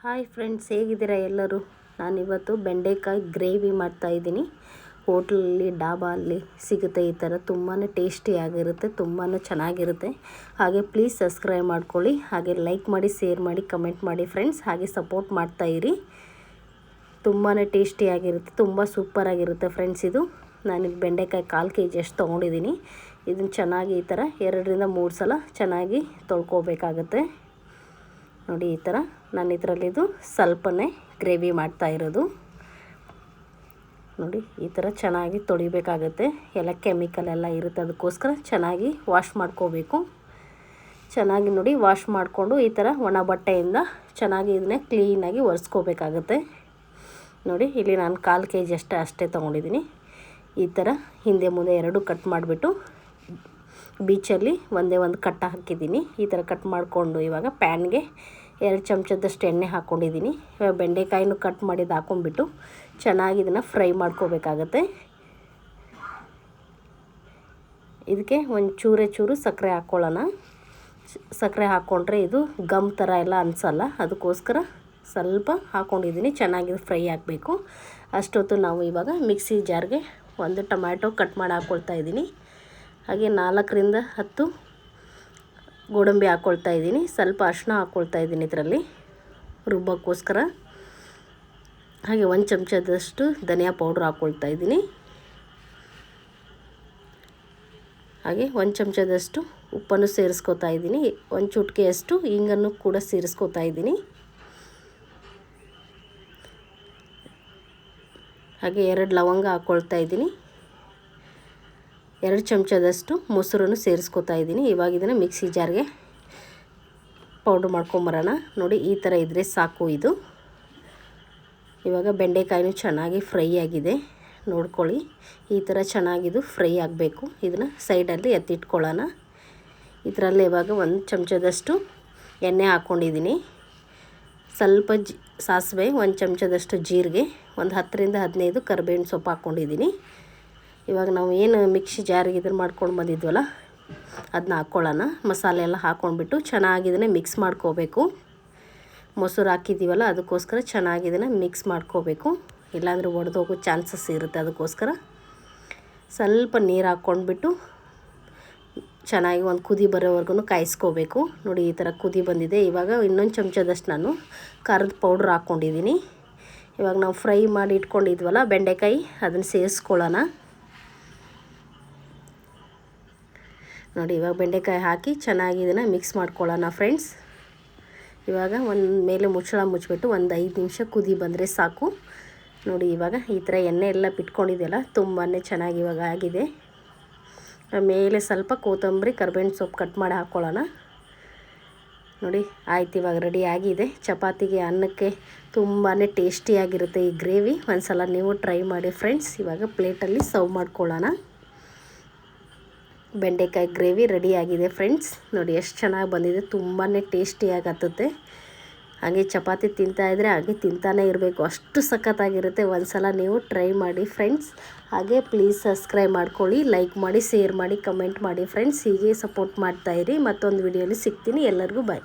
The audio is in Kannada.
ಹಾಯ್ ಫ್ರೆಂಡ್ಸ್, ಹೇಗಿದ್ದೀರಾ ಎಲ್ಲರೂ? ನಾನಿವತ್ತು ಬೆಂಡೆಕಾಯಿ ಗ್ರೇವಿ ಮಾಡ್ತಾಯಿದ್ದೀನಿ ಹೋಟ್ಲಲ್ಲಿ ಡಾಬಾ ಅಲ್ಲಿ ಸಿಗುತ್ತೆ ಈ ಥರ. ತುಂಬಾ ಟೇಸ್ಟಿಯಾಗಿರುತ್ತೆ ತುಂಬಾ ಚೆನ್ನಾಗಿರುತ್ತೆ. ಹಾಗೆ ಪ್ಲೀಸ್ ಸಬ್ಸ್ಕ್ರೈಬ್ ಮಾಡ್ಕೊಳ್ಳಿ, ಹಾಗೆ ಲೈಕ್ ಮಾಡಿ, ಶೇರ್ ಮಾಡಿ, ಕಮೆಂಟ್ ಮಾಡಿ ಫ್ರೆಂಡ್ಸ್. ಹಾಗೆ ಸಪೋರ್ಟ್ ಮಾಡ್ತಾಯಿರಿ ತುಂಬಾ ಟೇಸ್ಟಿಯಾಗಿರುತ್ತೆ ತುಂಬ ಸೂಪರಾಗಿರುತ್ತೆ ಫ್ರೆಂಡ್ಸ್ ಇದು. ನಾನಿಲ್ಲಿ ಬೆಂಡೆಕಾಯಿ ಕಾಲು ಕೆ ಜಿ ಅಷ್ಟು ತೊಗೊಂಡಿದ್ದೀನಿ. ಇದನ್ನು ಚೆನ್ನಾಗಿ ಈ ಥರ ಎರಡರಿಂದ ಮೂರು ಸಲ ಚೆನ್ನಾಗಿ ತೊಳ್ಕೊಬೇಕಾಗತ್ತೆ. ನೋಡಿ ಈ ಥರ ನಾನು ಇದರಲ್ಲಿ ಇದು ಸ್ವಲ್ಪನೇ ಗ್ರೇವಿ ಮಾಡ್ತಾ ಇರೋದು. ನೋಡಿ ಈ ಥರ ಚೆನ್ನಾಗಿ ತೊಳಿಬೇಕಾಗತ್ತೆ. ಎಲ್ಲ ಕೆಮಿಕಲ್ ಎಲ್ಲ ಇರುತ್ತೆ, ಅದಕ್ಕೋಸ್ಕರ ಚೆನ್ನಾಗಿ ವಾಶ್ ಮಾಡ್ಕೋಬೇಕು. ಚೆನ್ನಾಗಿ ನೋಡಿ ವಾಶ್ ಮಾಡಿಕೊಂಡು ಈ ಥರ ಒಣ ಬಟ್ಟೆಯಿಂದ ಚೆನ್ನಾಗಿ ಇದನ್ನೇ ಕ್ಲೀನಾಗಿ ಒರೆಸ್ಕೋಬೇಕಾಗತ್ತೆ. ನೋಡಿ ಇಲ್ಲಿ ನಾನು ಕಾಲು ಕೆ ಜಿ ಅಷ್ಟೇ ಅಷ್ಟೇ ತೊಗೊಂಡಿದ್ದೀನಿ. ಈ ಥರ ಹಿಂದೆ ಮುಂದೆ ಎರಡು ಕಟ್ ಮಾಡಿಬಿಟ್ಟು ಬೀಚಲ್ಲಿ ಒಂದೇ ಒಂದು ಕಟ್ಟ ಹಾಕಿದ್ದೀನಿ. ಈ ಥರ ಕಟ್ ಮಾಡಿಕೊಂಡು ಇವಾಗ ಪ್ಯಾನ್ಗೆ ಎರಡು ಚಮಚದಷ್ಟು ಎಣ್ಣೆ ಹಾಕ್ಕೊಂಡಿದ್ದೀನಿ ಇವಾಗ ಬೆಂಡೆಕಾಯಿನೂ ಕಟ್ ಮಾಡಿದ್ದು ಹಾಕ್ಕೊಂಡ್ಬಿಟ್ಟು ಚೆನ್ನಾಗಿ ಇದನ್ನು ಫ್ರೈ ಮಾಡ್ಕೋಬೇಕಾಗತ್ತೆ. ಇದಕ್ಕೆ ಒಂದು ಚೂರೆ ಚೂರು ಸಕ್ಕರೆ ಹಾಕ್ಕೊಳ್ಳೋಣ ಸಕ್ಕರೆ ಹಾಕ್ಕೊಂಡ್ರೆ ಇದು ಗಮ್ ಥರ ಎಲ್ಲ ಅನಿಸಲ್ಲ. ಅದಕ್ಕೋಸ್ಕರ ಸ್ವಲ್ಪ ಹಾಕ್ಕೊಂಡಿದ್ದೀನಿ ಚೆನ್ನಾಗಿ ಫ್ರೈ ಆಗಬೇಕು. ಅಷ್ಟೊತ್ತು ನಾವು ಇವಾಗ ಮಿಕ್ಸಿ ಜಾರ್ಗೆ ಒಂದು ಟೊಮ್ಯಾಟೊ ಕಟ್ ಮಾಡಿ ಹಾಕ್ಕೊಳ್ತಾ ಇದ್ದೀನಿ. ಹಾಗೆ ನಾಲ್ಕರಿಂದ ಹತ್ತು ಗೋಡಂಬಿ ಹಾಕ್ಕೊಳ್ತಾ ಇದ್ದೀನಿ. ಸ್ವಲ್ಪ ಅರಿಶಿನ ಹಾಕ್ಕೊಳ್ತಾ ಇದ್ದೀನಿ ಇದರಲ್ಲಿ. ರುಬ್ಬಕ್ಕೋಸ್ಕರ. ಹಾಗೆ ಒಂದು ಚಮಚದಷ್ಟು ಧನಿಯಾ ಪೌಡ್ರ್ ಹಾಕ್ಕೊಳ್ತಾ ಇದ್ದೀನಿ. ಹಾಗೆ ಒಂದು ಚಮಚದಷ್ಟು ಉಪ್ಪನ್ನು ಸೇರಿಸ್ಕೋತಾ ಇದ್ದೀನಿ. ಒಂದು ಚುಟ್ಕೆಯಷ್ಟು ಹಿಂಗನ್ನು ಕೂಡ ಸೇರಿಸ್ಕೋತಾ ಇದ್ದೀನಿ. ಹಾಗೆ ಎರಡು ಲವಂಗ ಹಾಕ್ಕೊಳ್ತಾ ಇದ್ದೀನಿ. ಎರಡು ಚಮಚದಷ್ಟು ಮೊಸರನ್ನು ಸೇರಿಸ್ಕೊತಾ ಇದ್ದೀನಿ. ಇವಾಗ ಇದನ್ನು ಮಿಕ್ಸಿ ಜಾರ್ಗೆ ಪೌಡ್ರ್ ಮಾಡ್ಕೊಂಬರೋಣ. ನೋಡಿ, ಈ ಥರ ಇದ್ದರೆ ಸಾಕು ಇದು. ಇವಾಗ ಬೆಂಡೆಕಾಯಿನೂ ಚೆನ್ನಾಗಿ ಫ್ರೈ ಆಗಿದೆ. ನೋಡ್ಕೊಳ್ಳಿ, ಈ ಥರ ಚೆನ್ನಾಗಿದು ಫ್ರೈ ಆಗಬೇಕು. ಇದನ್ನು ಸೈಡಲ್ಲಿ ಎತ್ತಿಟ್ಕೊಳ್ಳೋಣ. ಇದರಲ್ಲಿ ಇವಾಗ ಒಂದು ಚಮಚದಷ್ಟು ಎಣ್ಣೆ ಹಾಕ್ಕೊಂಡಿದ್ದೀನಿ. ಸ್ವಲ್ಪ ಜಿ, ಸಾಸಿವೆ, ಒಂದು ಚಮಚದಷ್ಟು ಜೀರಿಗೆ, ಒಂದು ಹತ್ತರಿಂದ ಹದಿನೈದು ಕರಿಬೇವಿನ ಸೊಪ್ಪು ಹಾಕ್ಕೊಂಡಿದ್ದೀನಿ. ಇವಾಗ ನಾವು ಏನು ಮಿಕ್ಸಿ ಜಾರಿಗೆ ಇದನ್ನು ಮಾಡ್ಕೊಂಡು ಬಂದಿದ್ವಲ್ಲ ಅದನ್ನ ಹಾಕ್ಕೊಳ್ಳೋಣ ಮಸಾಲೆ ಎಲ್ಲ ಹಾಕ್ಕೊಂಡ್ಬಿಟ್ಟು ಚೆನ್ನಾಗಿದನ್ನೇ ಮಿಕ್ಸ್ ಮಾಡ್ಕೋಬೇಕು. ಮೊಸರು ಹಾಕಿದ್ದೀವಲ್ಲ, ಅದಕ್ಕೋಸ್ಕರ ಚೆನ್ನಾಗಿ ಇದನ್ನು ಮಿಕ್ಸ್ ಮಾಡ್ಕೋಬೇಕು. ಇಲ್ಲಾಂದರೆ ಒಡೆದೋಗೋ ಚಾನ್ಸಸ್ ಇರುತ್ತೆ ಅದಕ್ಕೋಸ್ಕರ. ಸ್ವಲ್ಪ ನೀರು ಹಾಕ್ಕೊಂಡ್ಬಿಟ್ಟು ಚೆನ್ನಾಗಿ ಒಂದು ಕುದಿ ಬರೋವರೆಗೂ ಕಾಯಿಸ್ಕೋಬೇಕು. ನೋಡಿ, ಈ ಥರ ಕುದಿ ಬಂದಿದೆ. ಇವಾಗ ಇನ್ನೊಂದು ಚಮಚದಷ್ಟು ನಾನು ಖಾರದ ಪೌಡ್ರ್ ಹಾಕ್ಕೊಂಡಿದ್ದೀನಿ ಇವಾಗ ನಾವು ಫ್ರೈ ಮಾಡಿ ಇಟ್ಕೊಂಡಿದ್ವಲ್ಲ, ಬೆಂಡೆಕಾಯಿ, ಅದನ್ನು ಸೇರಿಸ್ಕೊಳ್ಳೋಣ. ನೋಡಿ, ಇವಾಗ ಬೆಂಡೆಕಾಯಿ ಹಾಕಿ ಚೆನ್ನಾಗಿ ಇದನ್ನು ಮಿಕ್ಸ್ ಮಾಡ್ಕೊಳ್ಳೋಣ ಫ್ರೆಂಡ್ಸ್ ಇವಾಗ ಒಂದು ಮೇಲೆ ಮುಚ್ಚಳ ಮುಚ್ಚಿಬಿಟ್ಟು ಒಂದು ಐದು ನಿಮಿಷ ಕುದಿ ಬಂದರೆ ಸಾಕು. ನೋಡಿ, ಇವಾಗ ಈ ಥರ ಎಣ್ಣೆ ಎಲ್ಲ ಬಿಟ್ಕೊಂಡಿದೆಯಲ್ಲ ತುಂಬಾ ಚೆನ್ನಾಗಿ ಇವಾಗ ಆಗಿದೆ. ಮೇಲೆ ಸ್ವಲ್ಪ ಕೊತ್ತಂಬರಿ, ಕರ್ಬೇವಿನ ಸೊಪ್ಪು ಕಟ್ ಮಾಡಿ ಹಾಕ್ಕೊಳ್ಳೋಣ ನೋಡಿ, ಆಯ್ತು, ಇವಾಗ ರೆಡಿ ಆಗಿದೆ. ಚಪಾತಿಗೆ, ಅನ್ನಕ್ಕೆ ತುಂಬಾ ಟೇಸ್ಟಿಯಾಗಿರುತ್ತೆ ಈ ಗ್ರೇವಿ ಒಂದು ಸಲ ನೀವು ಟ್ರೈ ಮಾಡಿ ಫ್ರೆಂಡ್ಸ್ ಇವಾಗ ಪ್ಲೇಟಲ್ಲಿ ಸರ್ವ್ ಮಾಡ್ಕೊಳ್ಳೋಣ. ಬೆಂಡೆಕಾಯಿ ಗ್ರೇವಿ ರೆಡಿಯಾಗಿದೆ ಫ್ರೆಂಡ್ಸ್. ನೋಡಿ ಎಷ್ಟು ಚೆನ್ನಾಗಿ ಬಂದಿದೆ. ತುಂಬಾ ಟೇಸ್ಟಿಯಾಗಿ ಹಾಗೆ ಚಪಾತಿ ತಿಂತಾಯಿದ್ರೆ ಹಾಗೆ ತಿಂತಾನೇ ಇರಬೇಕು. ಅಷ್ಟು ಸಖತ್ತಾಗಿರುತ್ತೆ. ಒಂದು ಸಲ ನೀವು ಟ್ರೈ ಮಾಡಿ ಫ್ರೆಂಡ್ಸ್. ಹಾಗೆ ಪ್ಲೀಸ್ ಸಬ್ಸ್ಕ್ರೈಬ್ ಮಾಡ್ಕೊಳ್ಳಿ, ಲೈಕ್ ಮಾಡಿ, ಶೇರ್ ಮಾಡಿ, ಕಮೆಂಟ್ ಮಾಡಿ ಫ್ರೆಂಡ್ಸ್. ಹೀಗೆ ಸಪೋರ್ಟ್ ಮಾಡ್ತಾಯಿರಿ ಮತ್ತೊಂದು ವಿಡಿಯೋಲಿ ಸಿಗ್ತೀನಿ. ಎಲ್ಲರಿಗೂ ಬಾಯ್.